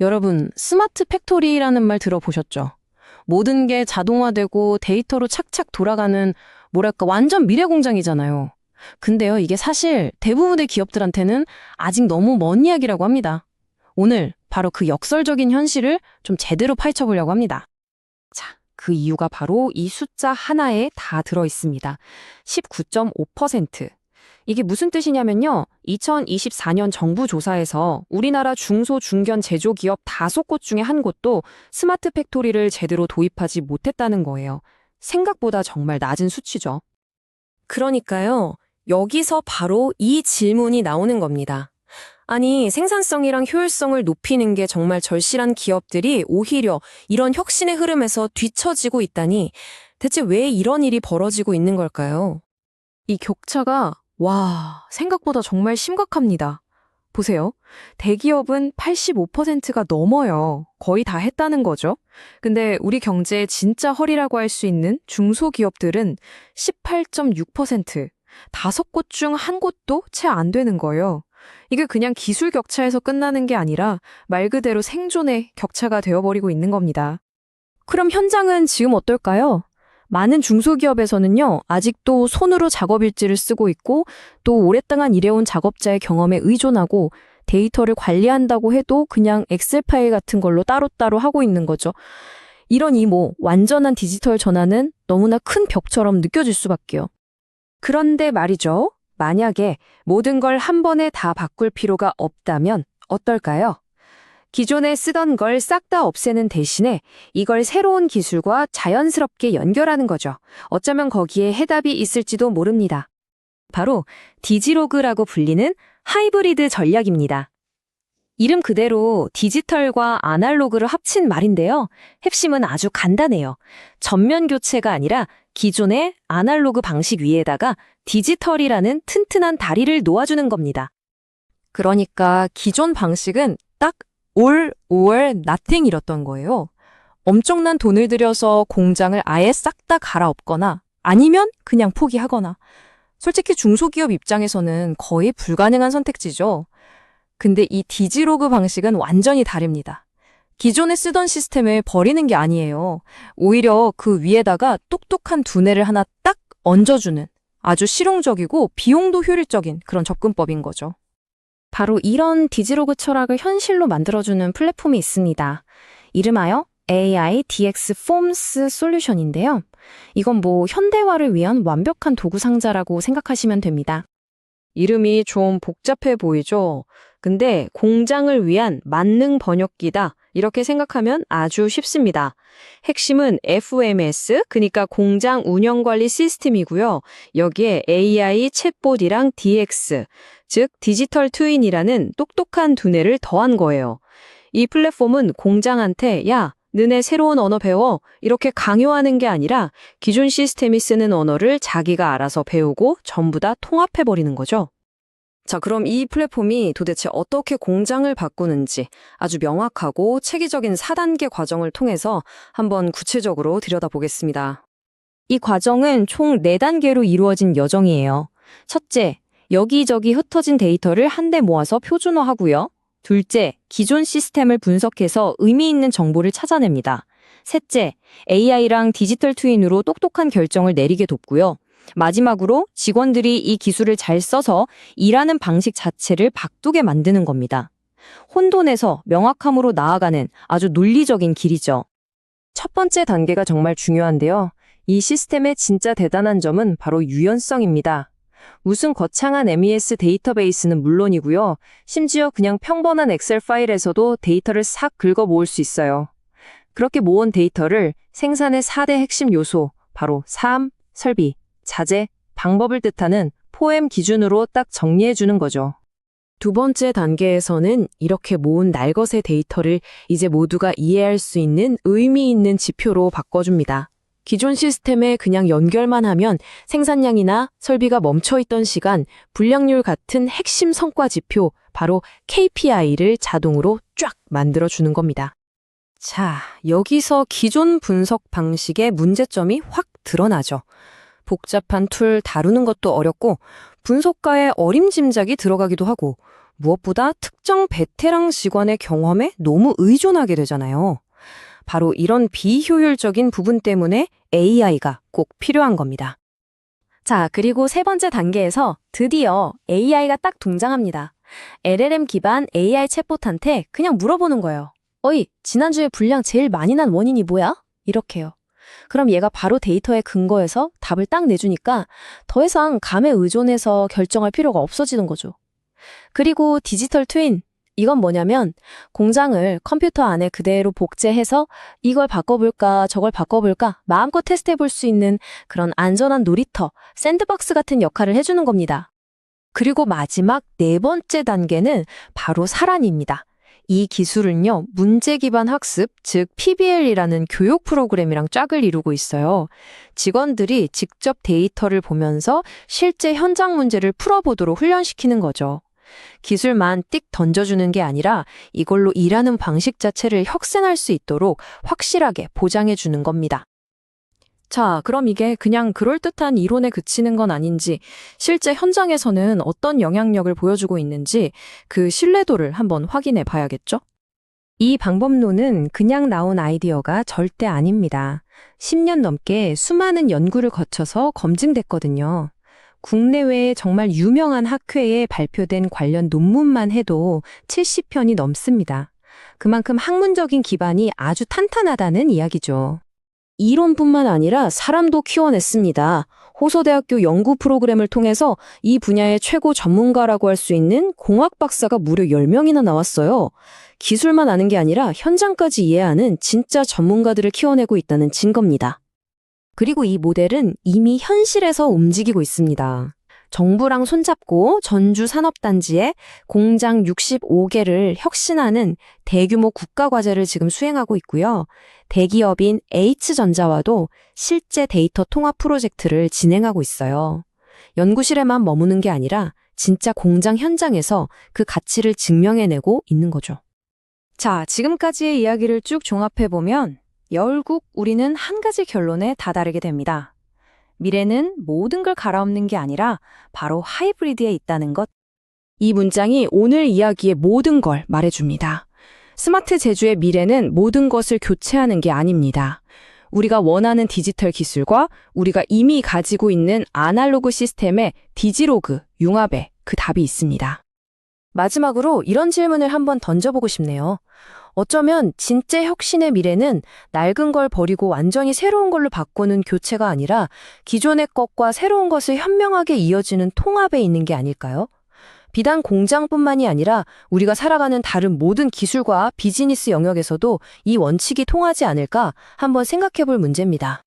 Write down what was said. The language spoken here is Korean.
여러분, 스마트 팩토리라는 말 들어보셨죠? 모든 게 자동화되고 데이터로 착착 돌아가는, 뭐랄까, 완전 미래 공장이잖아요. 근데요, 이게 사실 대부분의 기업들한테는 아직 너무 먼 이야기라고 합니다. 오늘 바로 그 역설적인 현실을 좀 제대로 파헤쳐 보려고 합니다. 자, 그 이유가 바로 이 숫자 하나에 다 들어 있습니다. 19.5%. 이게 무슨 뜻이냐면요. 2024년 정부 조사에서 우리나라 중소 중견 제조 기업 다섯 곳 중에 한 곳도 스마트 팩토리를 제대로 도입하지 못했다는 거예요. 생각보다 정말 낮은 수치죠. 그러니까요. 여기서 바로 이 질문이 나오는 겁니다. 아니, 생산성이랑 효율성을 높이는 게 정말 절실한 기업들이 오히려 이런 혁신의 흐름에서 뒤처지고 있다니 대체 왜 이런 일이 벌어지고 있는 걸까요? 이 격차가 와, 생각보다 정말 심각합니다. 보세요. 대기업은 85%가 넘어요. 거의 다 했다는 거죠. 근데 우리 경제의 진짜 허리라고 할 수 있는 중소기업들은 18.6%, 다섯 곳 중 한 곳도 채 안 되는 거예요. 이게 그냥 기술 격차에서 끝나는 게 아니라 말 그대로 생존의 격차가 되어버리고 있는 겁니다. 그럼 현장은 지금 어떨까요? 많은 중소기업에서는요, 아직도 손으로 작업일지를 쓰고 있고, 또 오랫동안 일해온 작업자의 경험에 의존하고, 데이터를 관리한다고 해도 그냥 엑셀 파일 같은 걸로 따로따로 하고 있는 거죠. 이런 이모, 완전한 디지털 전환은 너무나 큰 벽처럼 느껴질 수밖에요. 그런데 말이죠. 만약에 모든 걸 한 번에 다 바꿀 필요가 없다면 어떨까요? 기존에 쓰던 걸 싹 다 없애는 대신에 이걸 새로운 기술과 자연스럽게 연결하는 거죠. 어쩌면 거기에 해답이 있을지도 모릅니다. 바로 디지로그라고 불리는 하이브리드 전략입니다. 이름 그대로 디지털과 아날로그를 합친 말인데요. 핵심은 아주 간단해요. 전면 교체가 아니라 기존의 아날로그 방식 위에다가 디지털이라는 튼튼한 다리를 놓아주는 겁니다. 그러니까 기존 방식은 딱 all or nothing이었던 거예요. 엄청난 돈을 들여서 공장을 아예 싹 다 갈아엎거나 아니면 그냥 포기하거나 솔직히 중소기업 입장에서는 거의 불가능한 선택지죠. 근데 이 디지로그 방식은 완전히 다릅니다. 기존에 쓰던 시스템을 버리는 게 아니에요. 오히려 그 위에다가 똑똑한 두뇌를 하나 딱 얹어주는 아주 실용적이고 비용도 효율적인 그런 접근법인 거죠. 바로 이런 디지로그 철학을 현실로 만들어주는 플랫폼이 있습니다. 이름하여 AI DX Forms 솔루션인데요. 이건 뭐 현대화를 위한 완벽한 도구 상자라고 생각하시면 됩니다. 이름이 좀 복잡해 보이죠? 근데 공장을 위한 만능 번역기다. 이렇게 생각하면 아주 쉽습니다. 핵심은 FMS, 그러니까 공장 운영 관리 시스템이고요. 여기에 AI 챗봇이랑 DX, 즉 디지털 트윈이라는 똑똑한 두뇌를 더한 거예요. 이 플랫폼은 공장한테 야, 너네 새로운 언어 배워 이렇게 강요하는 게 아니라 기존 시스템이 쓰는 언어를 자기가 알아서 배우고 전부 다 통합해 버리는 거죠. 자, 그럼 이 플랫폼이 도대체 어떻게 공장을 바꾸는지 아주 명확하고 체계적인 4단계 과정을 통해서 한번 구체적으로 들여다보겠습니다. 이 과정은 총 4단계로 이루어진 여정이에요. 첫째, 여기저기 흩어진 데이터를 한데 모아서 표준화하고요. 둘째, 기존 시스템을 분석해서 의미 있는 정보를 찾아냅니다. 셋째, AI랑 디지털 트윈으로 똑똑한 결정을 내리게 돕고요. 마지막으로 직원들이 이 기술을 잘 써서 일하는 방식 자체를 바꾸게 만드는 겁니다. 혼돈에서 명확함으로 나아가는 아주 논리적인 길이죠. 첫 번째 단계가 정말 중요한데요. 이 시스템의 진짜 대단한 점은 바로 유연성입니다. 무슨 거창한 MES 데이터베이스는 물론이고요. 심지어 그냥 평범한 엑셀 파일에서도 데이터를 싹 긁어 모을 수 있어요. 그렇게 모은 데이터를 생산의 4대 핵심 요소, 바로 삶, 설비, 자재, 방법을 뜻하는 포엠 기준으로 딱 정리해 주는 거죠. 두 번째 단계에서는 이렇게 모은 날것의 데이터를 이제 모두가 이해할 수 있는 의미 있는 지표로 바꿔줍니다. 기존 시스템에 그냥 연결만 하면 생산량이나 설비가 멈춰있던 시간, 불량률 같은 핵심 성과 지표, 바로 KPI를 자동으로 쫙 만들어주는 겁니다. 자, 여기서 기존 분석 방식의 문제점이 확 드러나죠. 복잡한 툴 다루는 것도 어렵고 분석가의 어림짐작이 들어가기도 하고 무엇보다 특정 베테랑 직원의 경험에 너무 의존하게 되잖아요. 바로 이런 비효율적인 부분 때문에 AI가 꼭 필요한 겁니다. 자, 그리고 세 번째 단계에서 드디어 AI가 딱 등장합니다. LLM 기반 AI 챗봇한테 그냥 물어보는 거예요. 어이, 지난주에 분량 제일 많이 난 원인이 뭐야? 이렇게요. 그럼 얘가 바로 데이터에 근거해서 답을 딱 내주니까 더 이상 감에 의존해서 결정할 필요가 없어지는 거죠. 그리고 디지털 트윈. 이건 뭐냐면 공장을 컴퓨터 안에 그대로 복제해서 이걸 바꿔볼까 저걸 바꿔볼까 마음껏 테스트해 볼 수 있는 그런 안전한 놀이터, 샌드박스 같은 역할을 해주는 겁니다. 그리고 마지막 네 번째 단계는 바로 사란입니다. 이 기술은요, 문제 기반 학습, 즉 PBL이라는 교육 프로그램이랑 짝을 이루고 있어요. 직원들이 직접 데이터를 보면서 실제 현장 문제를 풀어보도록 훈련시키는 거죠. 기술만 띡 던져주는 게 아니라 이걸로 일하는 방식 자체를 혁신할 수 있도록 확실하게 보장해 주는 겁니다. 자, 그럼 이게 그냥 그럴듯한 이론에 그치는 건 아닌지, 실제 현장에서는 어떤 영향력을 보여주고 있는지 그 신뢰도를 한번 확인해 봐야겠죠? 이 방법론은 그냥 나온 아이디어가 절대 아닙니다. 10년 넘게 수많은 연구를 거쳐서 검증됐거든요. 국내외에 정말 유명한 학회에 발표된 관련 논문만 해도 70편이 넘습니다. 그만큼 학문적인 기반이 아주 탄탄하다는 이야기죠. 이론뿐만 아니라 사람도 키워냈습니다. 호서대학교 연구 프로그램을 통해서 이 분야의 최고 전문가라고 할 수 있는 공학 박사가 무려 10명이나 나왔어요. 기술만 아는 게 아니라 현장까지 이해하는 진짜 전문가들을 키워내고 있다는 증거입니다. 그리고 이 모델은 이미 현실에서 움직이고 있습니다. 정부랑 손잡고 전주 산업단지에 공장 65개를 혁신하는 대규모 국가과제를 지금 수행하고 있고요. 대기업인 H전자와도 실제 데이터 통합 프로젝트를 진행하고 있어요. 연구실에만 머무는 게 아니라 진짜 공장 현장에서 그 가치를 증명해내고 있는 거죠. 자, 지금까지의 이야기를 쭉 종합해보면 결국 우리는 한 가지 결론에 다다르게 됩니다. 미래는 모든 걸 갈아엎는 게 아니라 바로 하이브리드에 있다는 것. 이 문장이 오늘 이야기의 모든 걸 말해줍니다. 스마트 제주의 미래는 모든 것을 교체하는 게 아닙니다. 우리가 원하는 디지털 기술과 우리가 이미 가지고 있는 아날로그 시스템의 디지로그, 융합에 그 답이 있습니다. 마지막으로 이런 질문을 한번 던져보고 싶네요. 어쩌면 진짜 혁신의 미래는 낡은 걸 버리고 완전히 새로운 걸로 바꾸는 교체가 아니라 기존의 것과 새로운 것을 현명하게 이어지는 통합에 있는 게 아닐까요? 비단 공장뿐만이 아니라 우리가 살아가는 다른 모든 기술과 비즈니스 영역에서도 이 원칙이 통하지 않을까 한번 생각해 볼 문제입니다.